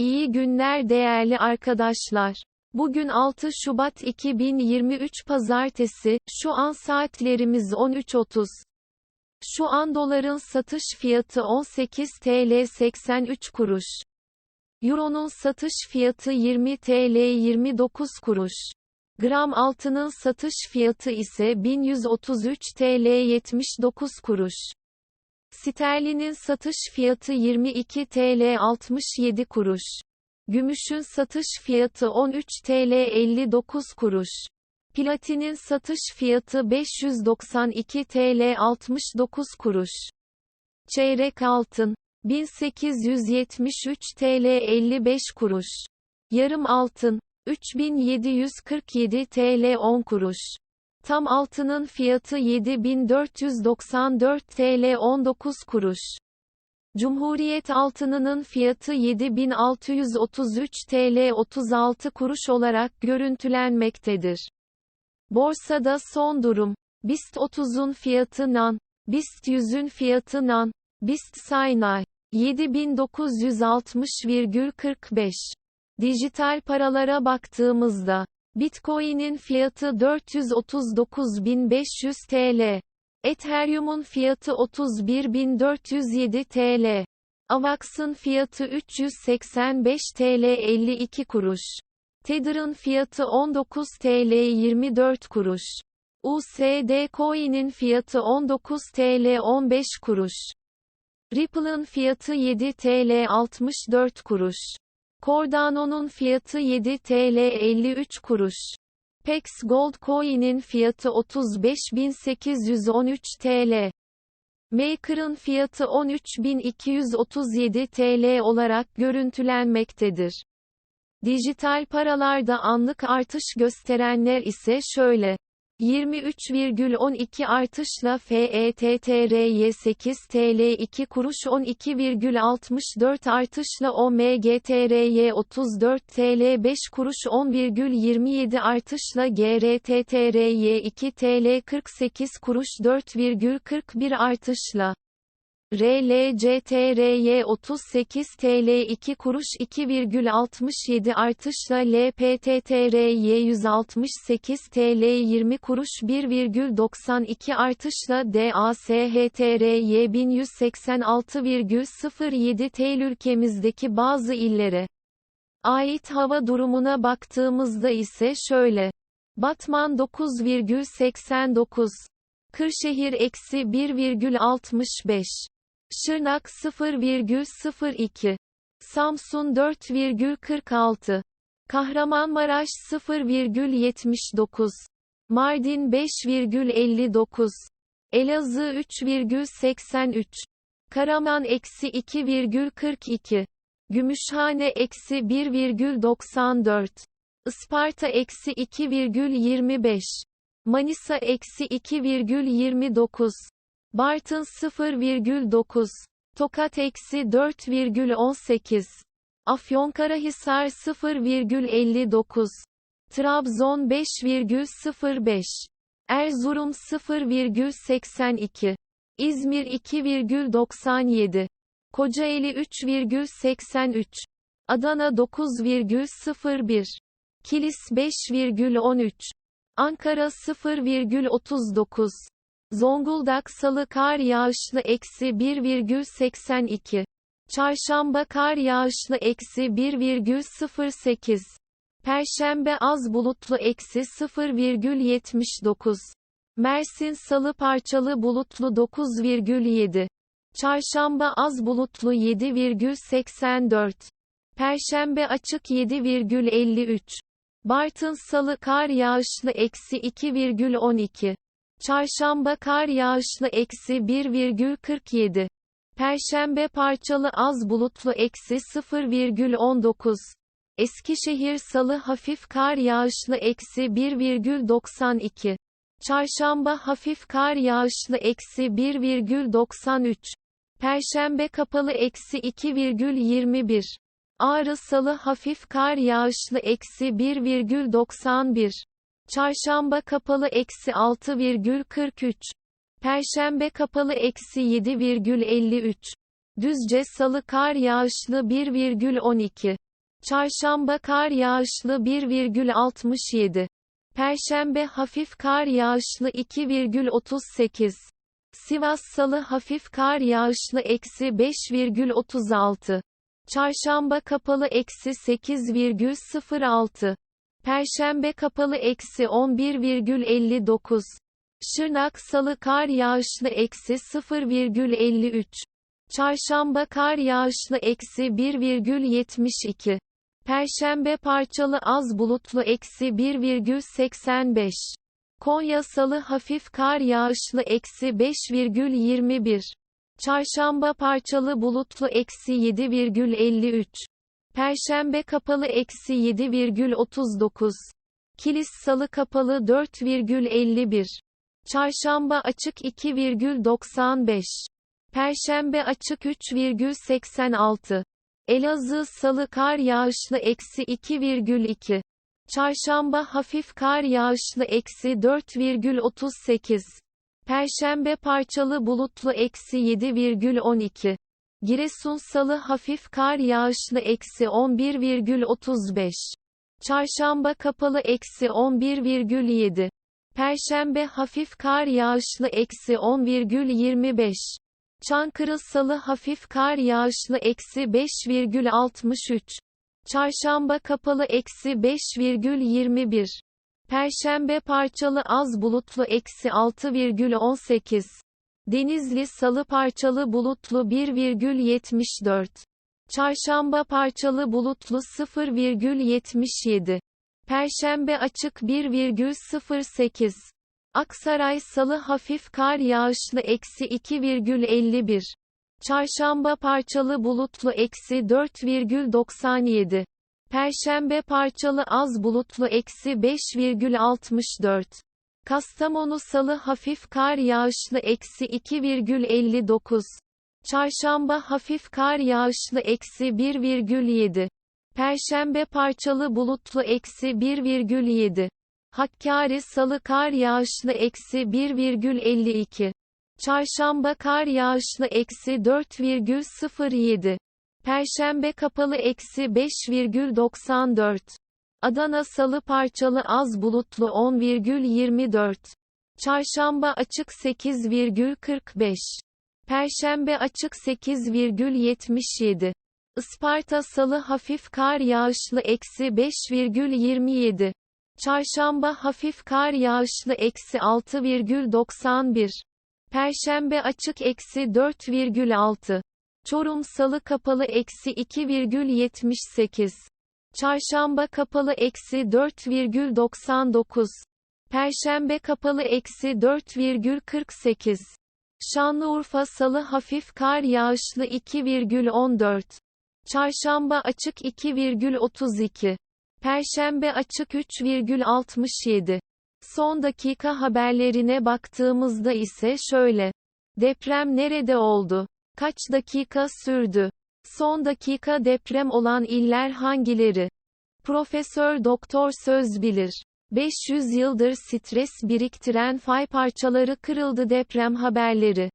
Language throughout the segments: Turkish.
İyi günler değerli arkadaşlar. Bugün 6 Şubat 2023 Pazartesi, şu an saatlerimiz 13.30. Şu an doların satış fiyatı 18 TL 83 kuruş. Euro'nun satış fiyatı 20 TL 29 kuruş. Gram altının satış fiyatı ise 1133 TL 79 kuruş. Sterlinin satış fiyatı 22 TL 67 kuruş. Gümüşün satış fiyatı 13 TL 59 kuruş. Platinin satış fiyatı 592 TL 69 kuruş. Çeyrek altın 1873 TL 55 kuruş. Yarım altın 3747 TL 10 kuruş. Tam altının fiyatı 7494 TL 19 kuruş. Cumhuriyet altınının fiyatı 7633 TL 36 kuruş olarak görüntülenmektedir. Borsada son durum. BIST 30'un fiyatı NAN, BIST 100'ün fiyatı NAN, BIST Saynay 7960,45. Dijital paralara baktığımızda Bitcoin'in fiyatı 439.500 TL. Ethereum'un fiyatı 31.407 TL. Avax'ın fiyatı 385 TL 52 kuruş. Tether'ın fiyatı 19 TL 24 kuruş. USD Coin'in fiyatı 19 TL 15 kuruş. Ripple'ın fiyatı 7 TL 64 kuruş. Cardano'nun fiyatı 7 TL 53 kuruş. Pex Gold Coin'in fiyatı 35.813 TL. Maker'ın fiyatı 13.237 TL olarak görüntülenmektedir. Dijital paralarda anlık artış gösterenler ise şöyle. 23,12 artışla FETTRY 8 TL 2 kuruş 12,64 artışla OMGTRY 34 TL 5 kuruş 10,27 artışla GRTTRY 2 TL 48 kuruş 4,41 artışla RLCTRY 38 TL 2 kuruş 2,67 artışla LPTTRY 168 TL 20 kuruş 1,92 artışla DASHTRY 1186,07 TL ülkemizdeki bazı illere ait hava durumuna baktığımızda ise şöyle. Batman 9,89 Kırşehir eksi 1,65 Şırnak 0,02. Samsun 4,46. Kahramanmaraş 0,79. Mardin 5,59. Elazığ 3,83. Karaman eksi 2,42. Gümüşhane eksi 1,94. Isparta eksi 2,25. Manisa eksi 2,29. Bartın 0,9. Tokat eksi 4,18. Afyonkarahisar 0,59. Trabzon 5,05. Erzurum 0,82. İzmir 2,97. Kocaeli 3,83. Adana 9,01. Kilis 5,13. Ankara 0,39. Zonguldak Salı kar yağışlı eksi 1,82. Çarşamba kar yağışlı eksi 1,08. Perşembe az bulutlu eksi 0,79. Mersin Salı parçalı bulutlu 9,7. Çarşamba az bulutlu 7,84. Perşembe açık 7,53. Bartın Salı kar yağışlı eksi 2,12. Çarşamba kar yağışlı eksi 1,47. Perşembe parçalı az bulutlu eksi 0,19. Eskişehir salı hafif kar yağışlı eksi 1,92. Çarşamba hafif kar yağışlı eksi 1,93. Perşembe kapalı eksi 2,21. Ağrı salı hafif kar yağışlı eksi 1,91. Çarşamba kapalı eksi 6,43. Perşembe kapalı eksi 7,53. Düzce salı kar yağışlı 1,12. Çarşamba kar yağışlı 1,67. Perşembe hafif kar yağışlı 2,38. Sivas Salı hafif kar yağışlı eksi 5,36. Çarşamba kapalı eksi 8,06. Perşembe kapalı eksi 11,59. Şırnak Salı kar yağışlı eksi 0,53. Çarşamba kar yağışlı eksi 1,72. Perşembe parçalı az bulutlu eksi 1,85. Konya Salı hafif kar yağışlı eksi 5,21. Çarşamba parçalı bulutlu eksi 7,53. Perşembe kapalı eksi 7,39. Kilis Salı kapalı 4,51. Çarşamba açık 2,95. Perşembe açık 3,86. Elazığ Salı kar yağışlı eksi 2,2. Çarşamba hafif kar yağışlı eksi 4,38. Perşembe parçalı bulutlu eksi 7,12. Giresun Salı hafif kar yağışlı eksi 11,35. Çarşamba kapalı eksi 11,7. Perşembe hafif kar yağışlı eksi 10,25. Çankırı Salı hafif kar yağışlı eksi 5,63. Çarşamba kapalı eksi 5,21. Perşembe parçalı az bulutlu eksi 6,18. Denizli Salı parçalı bulutlu 1,74. Çarşamba parçalı bulutlu 0,77. Perşembe açık 1,08. Aksaray Salı hafif kar yağışlı eksi 2,51. Çarşamba parçalı bulutlu eksi 4,97. Perşembe parçalı az bulutlu eksi 5,64. Kastamonu Salı hafif kar yağışlı eksi 2,59. Çarşamba hafif kar yağışlı eksi 1,7. Perşembe parçalı bulutlu eksi 1,7. Hakkari Salı kar yağışlı eksi 1,52. Çarşamba kar yağışlı eksi 4,07. Perşembe kapalı eksi 5,94. Adana Salı parçalı az bulutlu 10,24. Çarşamba açık 8,45. Perşembe açık 8,77. Isparta Salı hafif kar yağışlı eksi 5,27. Çarşamba hafif kar yağışlı eksi 6,91. Perşembe açık eksi 4,6. Çorum Salı kapalı eksi 2,78. Çarşamba kapalı eksi 4,99. Perşembe kapalı eksi 4,48. Şanlıurfa Salı hafif kar yağışlı 2,14. Çarşamba açık 2,32. Perşembe açık 3,67. Son dakika haberlerine baktığımızda ise şöyle. Deprem nerede oldu? Kaç dakika sürdü? Son dakika deprem olan iller hangileri? Profesör Doktor Söz bilir. 500 yıldır stres biriktiren fay parçaları kırıldı deprem haberleri.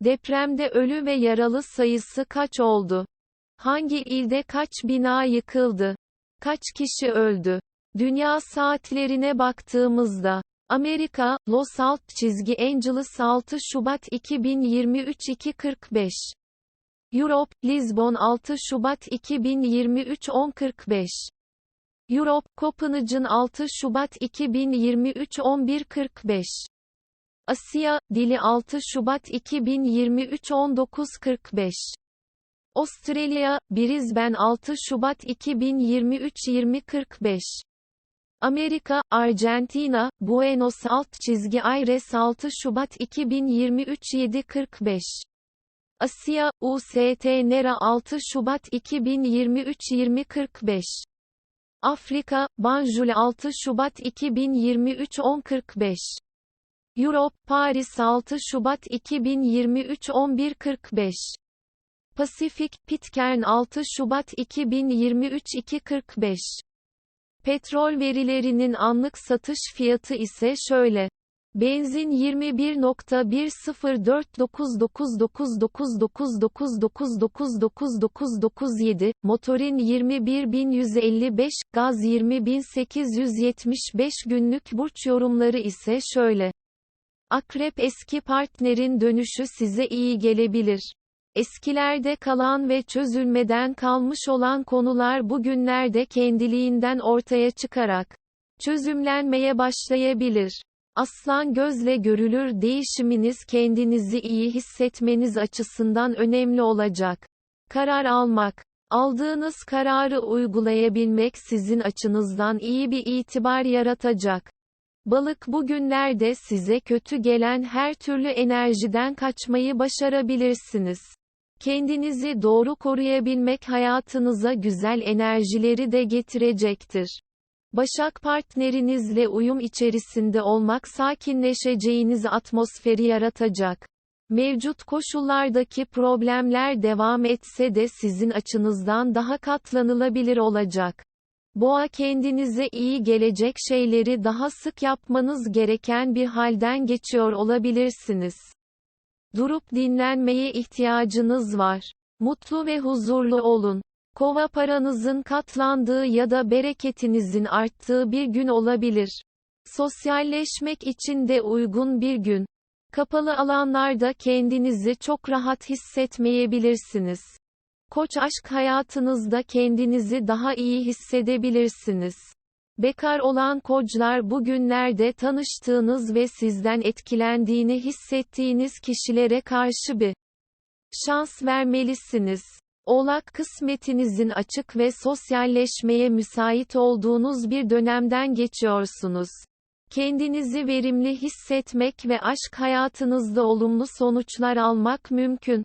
Depremde ölü ve yaralı sayısı kaç oldu? Hangi ilde kaç bina yıkıldı? Kaç kişi öldü? Dünya saatlerine baktığımızda, Amerika, Los Alt çizgi Angeles 6 Şubat 2023 2.45. Europe, Lisbon 6 Şubat 2023 10.45. Europe, Copenhagen 6 Şubat 2023 11.45. Asya, Dili 6 Şubat 2023 19.45. Avustralya, Brisbane 6 Şubat 2023 20.45. Amerika, Arjantina, Buenos alt çizgi Aires 6 Şubat 2023 7.45. Asya, UST Nera 6 Şubat 2023 20.45. Afrika, Banjul 6 Şubat 2023 10.45. Europe, Paris 6 Şubat 2023 11.45. Pasifik, Pitcairn 6 Şubat 2023 2.45. Petrol verilerinin anlık satış fiyatı ise şöyle. Benzin 21.104999999999997, motorin 21155, gaz 20875 günlük burç yorumları ise şöyle. Akrep eski partnerin dönüşü size iyi gelebilir. Eskilerde kalan ve çözülmeden kalmış olan konular bugünlerde kendiliğinden ortaya çıkarak çözümlenmeye başlayabilir. Aslan gözle görülür değişiminiz kendinizi iyi hissetmeniz açısından önemli olacak. Karar almak Aldığınız kararı uygulayabilmek sizin açınızdan iyi bir itibar yaratacak. Balık bugünlerde size kötü gelen her türlü enerjiden kaçmayı başarabilirsiniz. Kendinizi doğru koruyabilmek hayatınıza güzel enerjileri de getirecektir. Başak partnerinizle uyum içerisinde olmak sakinleşeceğiniz atmosferi yaratacak. Mevcut koşullardaki problemler devam etse de sizin açınızdan daha katlanılabilir olacak. Boğa kendinize iyi gelecek şeyleri daha sık yapmanız gereken bir halden geçiyor olabilirsiniz. Durup dinlenmeye ihtiyacınız var. Mutlu ve huzurlu olun. Kova paranızın katlandığı ya da bereketinizin arttığı bir gün olabilir. Sosyalleşmek için de uygun bir gün. Kapalı alanlarda kendinizi çok rahat hissetmeyebilirsiniz. Koç aşk hayatınızda kendinizi daha iyi hissedebilirsiniz. Bekar olan koçlar bugünlerde tanıştığınız ve sizden etkilendiğini hissettiğiniz kişilere karşı bir şans vermelisiniz. Oğlak kısmetinizin açık ve sosyalleşmeye müsait olduğunuz bir dönemden geçiyorsunuz. Kendinizi verimli hissetmek ve aşk hayatınızda olumlu sonuçlar almak mümkün.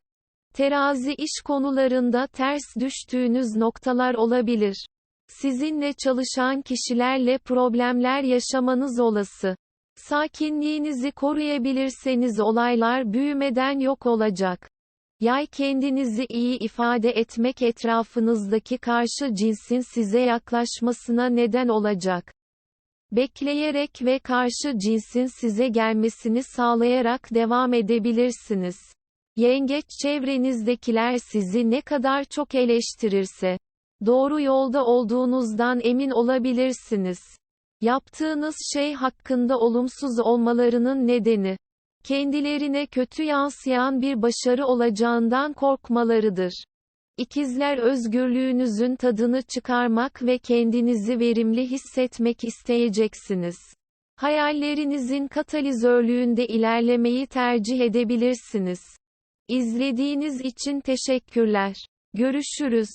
Terazi iş konularında ters düştüğünüz noktalar olabilir. Sizinle çalışan kişilerle problemler yaşamanız olası. Sakinliğinizi koruyabilirseniz olaylar büyümeden yok olacak. Yay kendinizi iyi ifade etmek etrafınızdaki karşı cinsin size yaklaşmasına neden olacak. Bekleyerek ve karşı cinsin size gelmesini sağlayarak devam edebilirsiniz. Yengeç çevrenizdekiler sizi ne kadar çok eleştirirse, doğru yolda olduğunuzdan emin olabilirsiniz. Yaptığınız şey hakkında olumsuz olmalarının nedeni, kendilerine kötü yansıyan bir başarı olacağından korkmalarıdır. İkizler özgürlüğünüzün tadını çıkarmak ve kendinizi verimli hissetmek isteyeceksiniz. Hayallerinizin katalizörlüğünde ilerlemeyi tercih edebilirsiniz. İzlediğiniz için teşekkürler. Görüşürüz.